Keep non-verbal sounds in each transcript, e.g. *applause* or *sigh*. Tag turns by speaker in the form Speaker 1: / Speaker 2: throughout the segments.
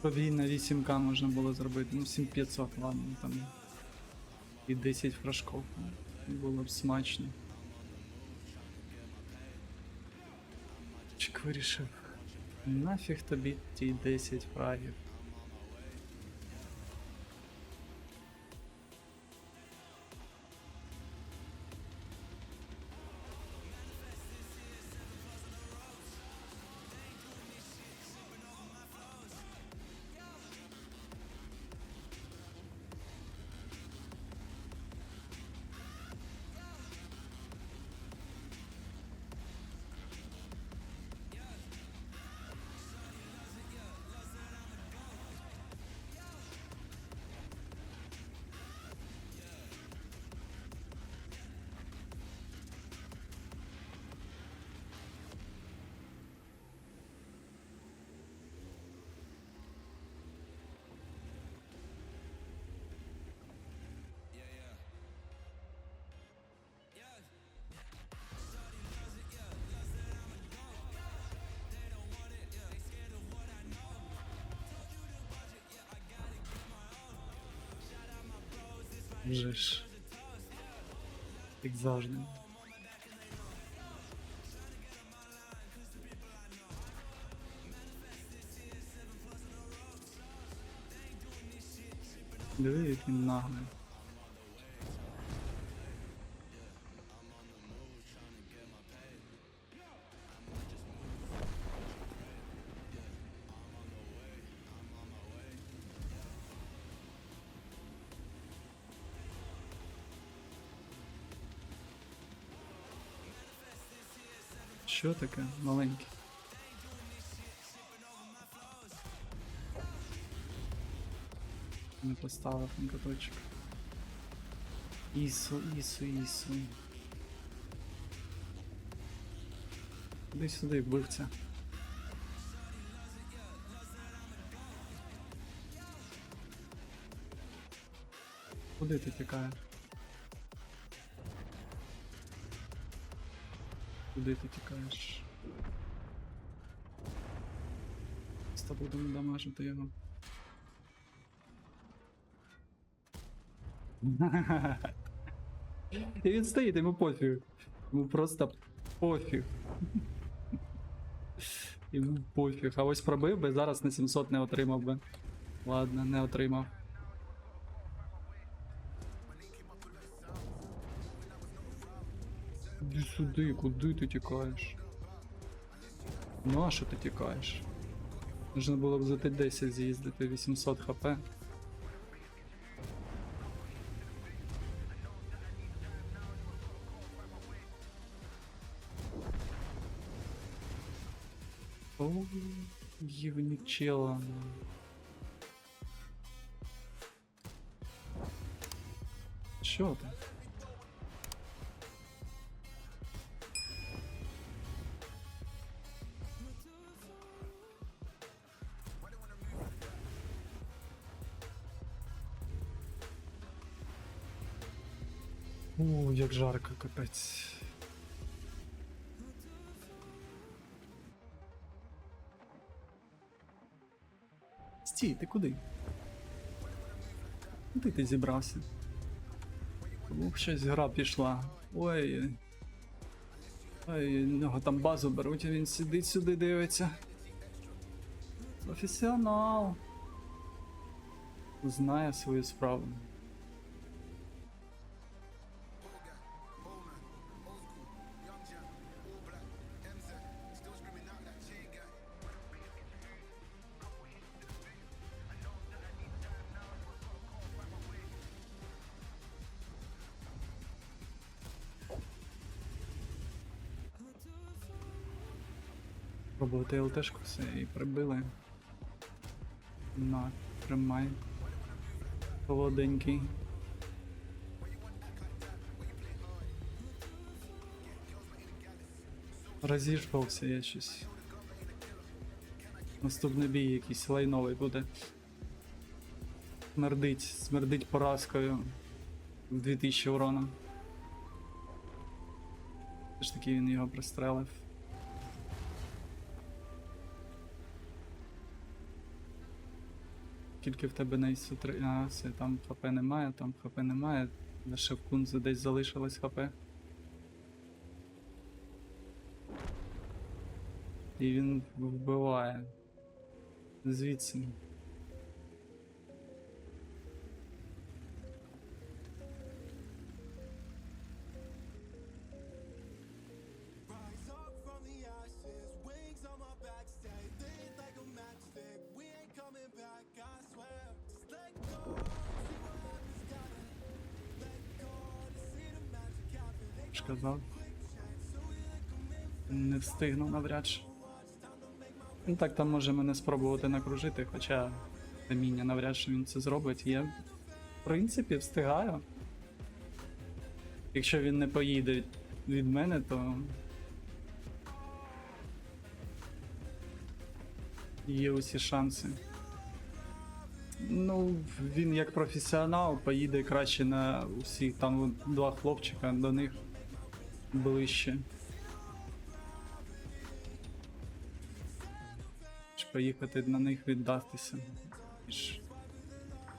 Speaker 1: Пробій на 8к можна було зробити. Ну 7500, ладно, там. І 10 фрашков. Було б смачно. Чик вирішив. Нафіг тобі ті 10 фрагів. Вже ж. Як завжди. Диви, як він наглий. Що таке маленький? Не поставив на каточок. Ісу, ісу, ісу. Іди сюди, вбивця. Куди ти тікаєш? Куди ти тікаєш? Просто будемо дамажити його. І він стоїть, йому пофіг. Йому просто пофіг. Йому пофіг. А ось пробив би, зараз на 700 не отримав би. Ладно, не отримав. Іди сюди, куди ти тікаєш? Ну а що ти тікаєш? Можна було б за Т10 з'їздити 800 хп. О, Євнічела. Що ти? У, як жарко, капець. Стій, ти куди? Куди ти зібрався? Ух, щось гра пішла. Ой. Ой, нього там базу беруть, а він сидить сюди дивиться. Професіонал. Знає свою справу. Пробувати ЛТшку все і прибили. На, тримай. Холоденький. Розіжвався я щось. Наступний бій якийсь лайновий буде. Смердить, смердить поразкою в 2000 урона. Все ж таки він його пристрелив. Скільки в тебе на ісу 3. А, все, там ХП немає, там ХП немає. Лише в кунзі десь залишилось ХП. І він вбиває. Звідси. Ж. Не встигну навряд чи. Ну так там може мене спробувати накружити, хоча каміння навряд чи він це зробить. Я в принципі встигаю. Якщо він не поїде від мене, то. Є усі шанси. Ну, він як професіонал поїде краще на усіх там два хлопчика до них ближче. Поїхати на них віддатися.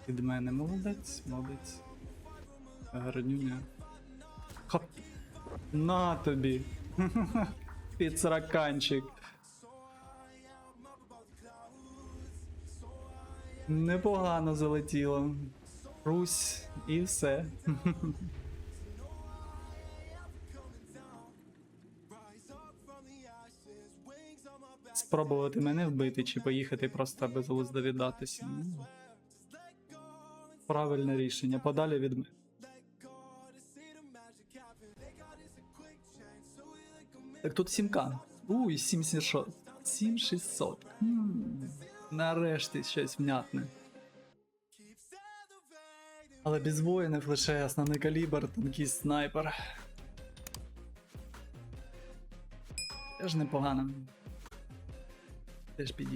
Speaker 1: Від мене. Молодець, молодець. Гарнюня. Хоп. На тобі. *laughs* Підсраканчик. Непогано залетіло. Русь і все. *laughs* Спробувати мене вбити чи поїхати просто безглуздо віддатися. Ну, Правильне рішення, подалі від мене. Так тут 7к. Уй, 7600. 7600. Нарешті щось внятне. Але без воїнів лише основний калібр, танкіст снайпер. Теж непогано. Теж підійде.